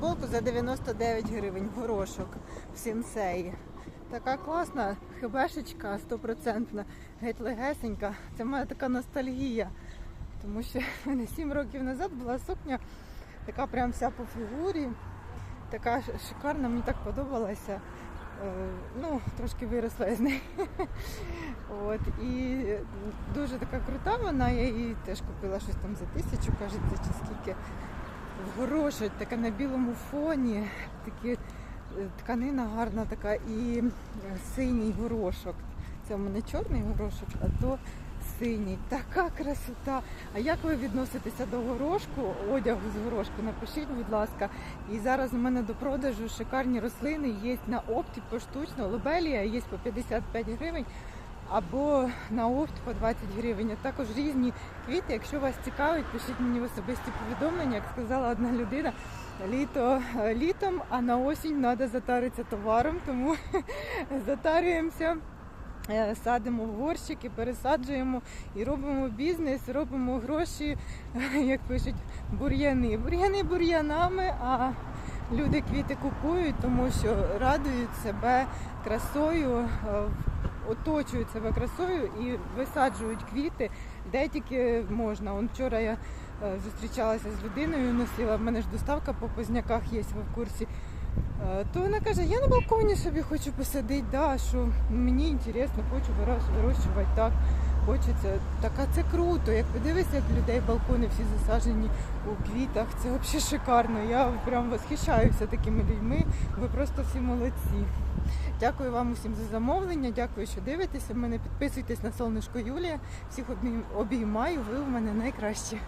футболку за 99 гривень горошок в сінсеї. Така класна хебешечка стопроцентна, геть легесенька. Це моя така ностальгія. Тому що в мене 7 років назад була сукня, така прям вся по фігурі, така шикарна, мені так подобалася. Е, Ну, трошки виросла я з неї. От, і дуже така крута вона, я її теж купила щось там за тисячу, кажеться, чи скільки. В горошок, така на білому фоні, такі, е, тканина гарна така і е, синій горошок. Це у мене чорний горошок, а то синій. Така красота. А як ви відноситеся до горошку, одягу з горошку? Напишіть, будь ласка. І зараз у мене до продажу шикарні рослини є на опті поштучно. Лобелія є по 55 гривень. Або на опт по 20 гривень, а також різні квіти. Якщо вас цікавить, пишіть мені в особисті повідомлення. Як сказала одна людина, літо е, літом, а на осінь треба затаритися товаром, тому затарюємося. е, Садимо в горщики, пересаджуємо і робимо бізнес, робимо гроші, як пишуть, бур'яни. Бур'яни бур'янами, а люди квіти купують, тому що радують себе красою, е, оточують себе красою і висаджують квіти, де тільки можна. Он вчора я е, зустрічалася з людиною, носила, в мене ж доставка по позняках є, в курсі. Е, То вона каже, я на балконі собі хочу посадити, да, що мені інтересно, хочу вирощ- вирощувати так. Хочеться. Так, а це круто. Як подивишся, як людей балкони всі засаджені у квітах, це взагалі шикарно. Я прям восхищаюся такими людьми. Ви просто всі молодці. Дякую вам усім за замовлення. Дякую, що дивитеся мене. Підписуйтесь на сонечко Юлія. Всіх обіймаю. Ви у мене найкращі.